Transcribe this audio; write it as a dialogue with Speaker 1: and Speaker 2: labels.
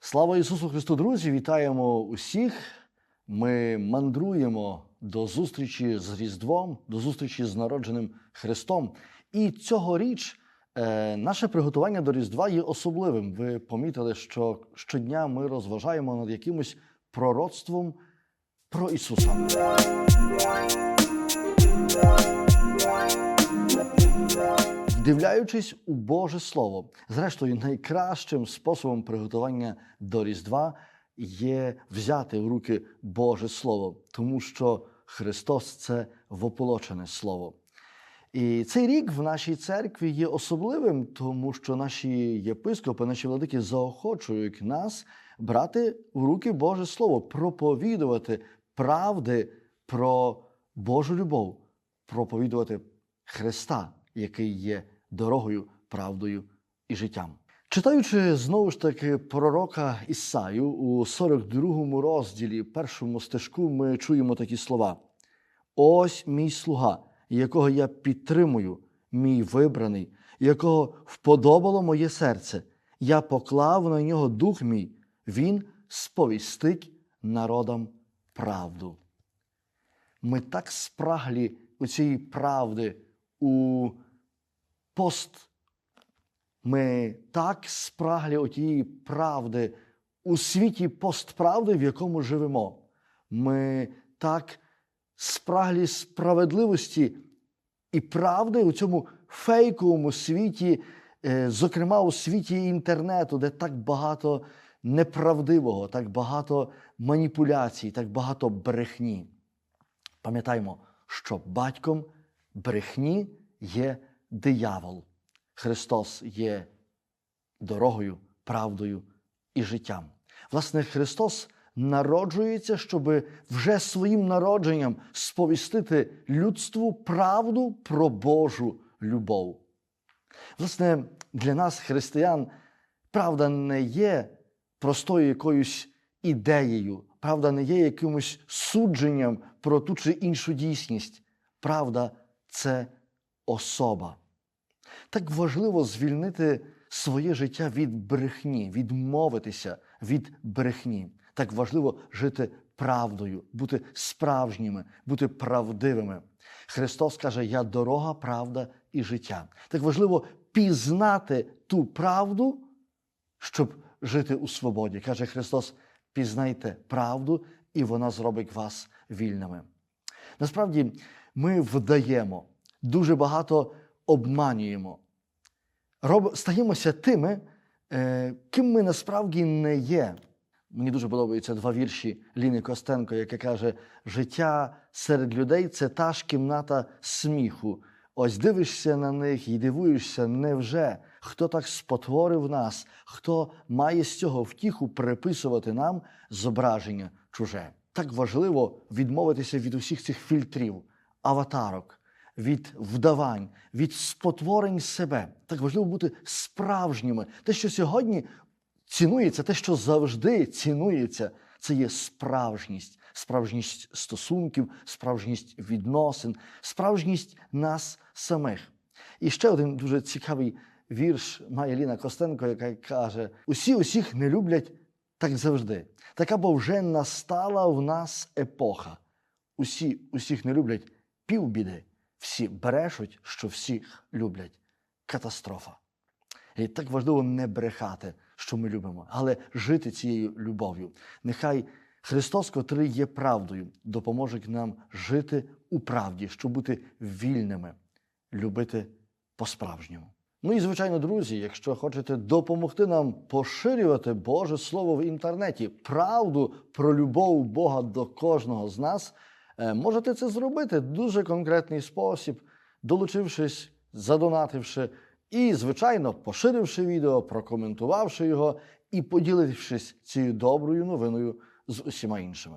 Speaker 1: Слава Ісусу Христу, друзі! Вітаємо усіх. Ми мандруємо до зустрічі з Різдвом, до зустрічі з народженим Христом. І цьогоріч е, наше приготування до Різдва є особливим. Ви помітили, що щодня ми розважаємо над якимось пророцтвом про Ісуса. Вдивляючись у Боже Слово, зрештою, найкращим способом приготування до Різдва є взяти в руки Боже Слово, тому що Христос це вополочене Слово. І цей рік в нашій церкві є особливим, тому що наші єпископи, наші владики заохочують нас брати в руки Боже Слово, проповідувати правди про Божу любов, проповідувати Христа, який є дорогою, правдою і життям. Читаючи знову ж таки пророка Ісаю у 42 розділі, першому стежку, ми чуємо такі слова: Ось мій слуга, якого я підтримую, мій вибраний, якого вподобало моє серце. Я поклав на нього дух мій, він сповістить народам правду. Ми так спраглі у цієї правди у пост. Ми так спраглі отієї правди у світі постправди, в якому живемо. Ми так спраглі справедливості і правди у цьому фейковому світі, е, зокрема у світі інтернету, де так багато неправдивого, так багато маніпуляцій, так багато брехні. Пам'ятаймо, що батьком брехні є диявол. Христос є дорогою, правдою і життям. Власне, Христос народжується, щоб вже своїм народженням сповістити людству правду про Божу любов. Власне, для нас, християн, правда не є простою якоюсь ідеєю, правда не є якимось судженням про ту чи іншу дійсність. Правда це особа. Так важливо звільнити своє життя від брехні, відмовитися від брехні. Так важливо жити правдою, бути справжніми, бути правдивими. Христос каже: Я дорога, правда і життя. Так важливо пізнати ту правду, щоб жити у свободі. Каже Христос: пізнайте правду, і вона зробить вас вільними. Насправді, ми вдаємо, дуже багато обманюємо, стаємося тими, е, ким ми насправді не є. Мені дуже подобаються два вірші Ліни Костенко, яка каже: життя серед людей це та ж кімната сміху. Ось дивишся на них і дивуєшся, невже хто так спотворив нас, хто має з цього втіху приписувати нам зображення чуже. Так важливо відмовитися від усіх цих фільтрів, аватарок, від вдавань, від спотворень себе. Так важливо бути справжніми. Те, що сьогодні цінується, те, що завжди цінується, це є справжність, справжність стосунків, справжність відносин, справжність нас самих. І ще один дуже цікавий вірш має Ліна Костенко, яка каже: усі усіх не люблять так завжди. Така бо вже настала в нас епоха. Усі усіх не люблять півбіди. Всі брешуть, що всіх люблять. Катастрофа. І так важливо не брехати, що ми любимо, але жити цією любов'ю. Нехай Христос, котрий є правдою, допоможе нам жити у правді, щоб бути вільними, любити по-справжньому. Ну і звичайно, друзі, якщо хочете допомогти нам поширювати Боже Слово в інтернеті, правду про любов Бога до кожного з нас, можете це зробити дуже конкретний спосіб, долучившись, задонативши і, звичайно, поширивши відео, прокоментувавши його і поділившись цією доброю новиною з усіма іншими.